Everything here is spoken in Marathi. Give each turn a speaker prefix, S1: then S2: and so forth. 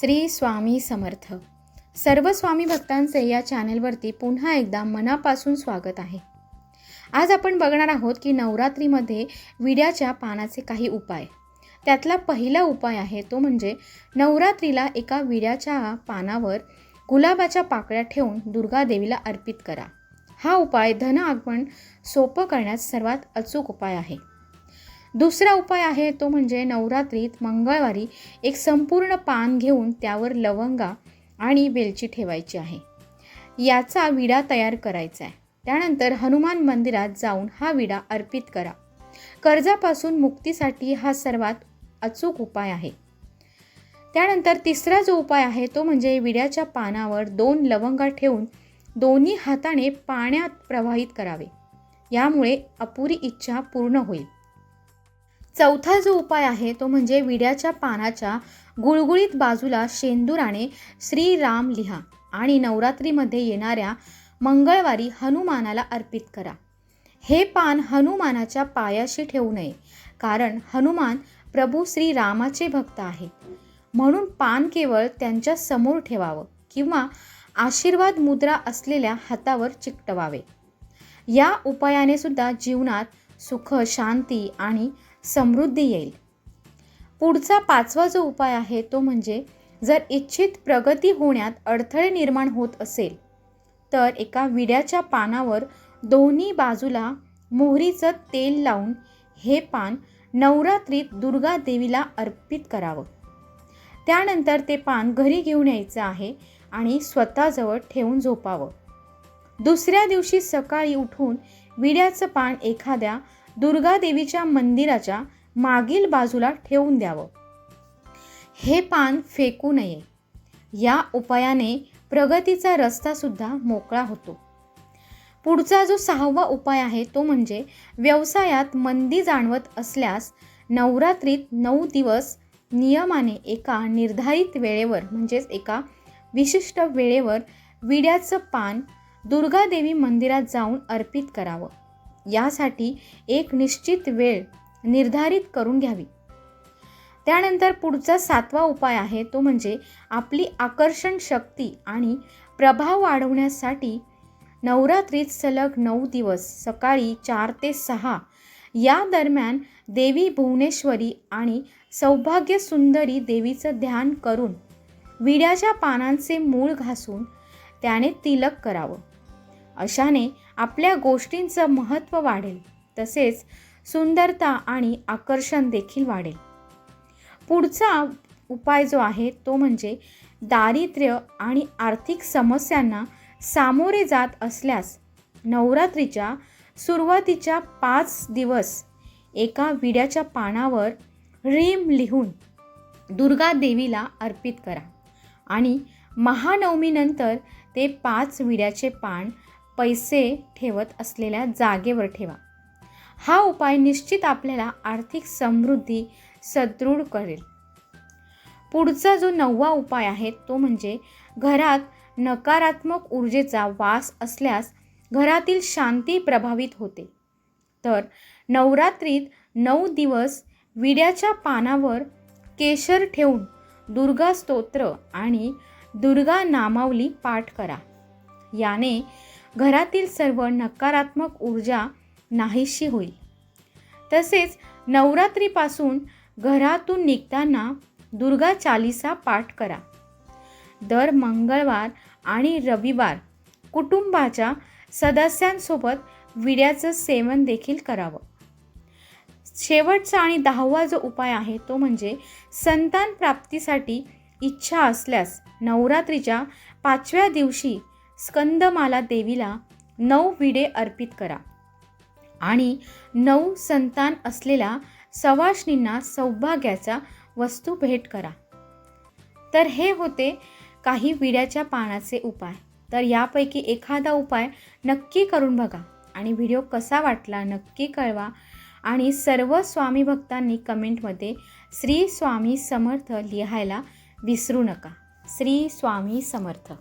S1: श्री स्वामी समर्थ. सर्व स्वामी भक्तांचे या चॅनेलवरती पुन्हा एकदा मनापासून स्वागत आहे. आज आपण बघणार आहोत की नवरात्रीमध्ये विड्याच्या पानाचे काही उपाय. त्यातला पहिला उपाय आहे तो म्हणजे नवरात्रीला एका विड्याच्या पानावर गुलाबाच्या पाकळ्या ठेवून दुर्गा देवीला अर्पित करा. हा उपाय धन आगमन सोपं करण्यात सर्वात अचूक उपाय आहे. दुसरा उपाय आहे तो म्हणजे नवरात्रीत मंगळवारी एक संपूर्ण पान घेऊन त्यावर लवंगा आणि वेलची ठेवायची आहे. याचा विडा तयार करायचा आहे त्यानंतर हनुमान मंदिरात जाऊन हा विडा अर्पित करा. कर्जापासून मुक्तीसाठी हा सर्वात अचूक उपाय आहे. त्यानंतर तिसरा जो उपाय आहे तो म्हणजे विड्याच्या पानावर दोन लवंगा ठेवून दोन्ही हाताने पाण्यात प्रवाहित करावे. यामुळे अपुरी इच्छा पूर्ण होईल. चौथा जो उपाय आहे तो म्हणजे विड्याच्या पानाच्या गुळगुळीत बाजूला शेंदुराने श्रीराम लिहा आणि नवरात्रीमध्ये येणाऱ्या मंगळवारी हनुमानाला अर्पित करा. हे पान हनुमानाच्या पायाशी ठेवू नये कारण हनुमान प्रभू श्रीरामाचे भक्त आहेत म्हणून पान केवळ त्यांच्यासमोर ठेवावं किंवा आशीर्वाद मुद्रा असलेल्या हातावर चिकटवावे. या उपायाने सुद्धा जीवनात सुख शांती आणि समृद्धी येईल. पुढचा पाचवा जो उपाय आहे तो म्हणजे जर इच्छित प्रगती होण्यात अडथळे निर्माण होत असेल तर एका विड्याच्या पानावर दोन्ही बाजूला मोहरीचं तेल लावून हे पान नवरात्रीत दुर्गा देवीला अर्पित करावं. त्यानंतर ते पान घरी घेऊन यायचं आहे आणि स्वतःजवळ ठेवून झोपावं. दुसऱ्या दिवशी सकाळी उठून विड्याचं पान एखाद्या दुर्गा देवीच्या मंदिराच्या मागील बाजूला ठेवून द्यावं. हे पान फेकू नये. या उपायाने प्रगतीचा रस्तासुद्धा मोकळा होतो. पुढचा जो सहावा उपाय आहे तो म्हणजे व्यवसायात मंदी जाणवत असल्यास नवरात्रीत नऊ दिवस नियमाने एका निर्धारित वेळेवर म्हणजेच एका विशिष्ट वेळेवर विड्याचं पान दुर्गादेवी मंदिरात जाऊन अर्पित करावं. यासाठी एक निश्चित वेळ निर्धारित करून घ्यावी. त्यानंतर पुढचा सातवा उपाय आहे तो म्हणजे आपली आकर्षण शक्ती आणि प्रभाव वाढवण्यासाठी नवरात्रीत सलग नऊ दिवस सकाळी चार ते सहा या दरम्यान देवी भुवनेश्वरी आणि सौभाग्य सुंदरी देवीचं ध्यान करून विड्याच्या पानांचे मूळ घासून त्याने तिलक करावं. अशाने आपल्या गोष्टींचं महत्त्व वाढेल. तसेच सुंदरता आणि आकर्षण देखील वाढेल. पुढचा उपाय जो आहे तो म्हणजे दारिद्र्य आणि आर्थिक समस्यांना सामोरे जात असल्यास नवरात्रीच्या सुरुवातीच्या पाच दिवस एका विड्याच्या पानावर रीम लिहून दुर्गा देवीला अर्पित करा. आणि महानवमीनंतर ते पाच विड्याचे पान पैसे ठेवत असलेल्या जागेवर ठेवा. हा उपाय निश्चित आपल्याला आर्थिक समृद्धी सदृढ करेल. पुढचा जो नववा उपाय आहे तो म्हणजे घरात नकारात्मक ऊर्जेचा वास असल्यास घरातील शांती प्रभावित होते. तर नवरात्रीत नऊ दिवस विड्याच्या पानावर केशर ठेवून दुर्गा स्तोत्र आणि दुर्गा नामावली पाठ करा. याने घरातील सर्व नकारात्मक ऊर्जा नाहीशी होईल. तसेच नवरात्रीपासून घरातून निघताना दुर्गा चालिसा पाठ करा. दर मंगळवार आणि रविवार कुटुंबाच्या सदस्यांसोबत विड्याचं सेवन देखील करावं. शेवटचा आणि दहावा जो उपाय आहे तो म्हणजे संतान प्राप्तीसाठी इच्छा असल्यास नवरात्रीच्या पाचव्या दिवशी स्कंदमाला देवीला नऊ विडे अर्पित करा. आणि नऊ संतान असलेल्या सवाष्णींना सौभाग्याचा वस्तू भेट करा. तर हे होते काही विड्याच्या पानाचे उपाय. तर यापैकी एखादा उपाय नक्की करून बघा. आणि व्हिडिओ कसा वाटला नक्की कळवा. आणि सर्व स्वामी भक्तांनी कमेंटमध्ये श्री स्वामी समर्थ लिहायला विसरू नका. श्री स्वामी समर्थ.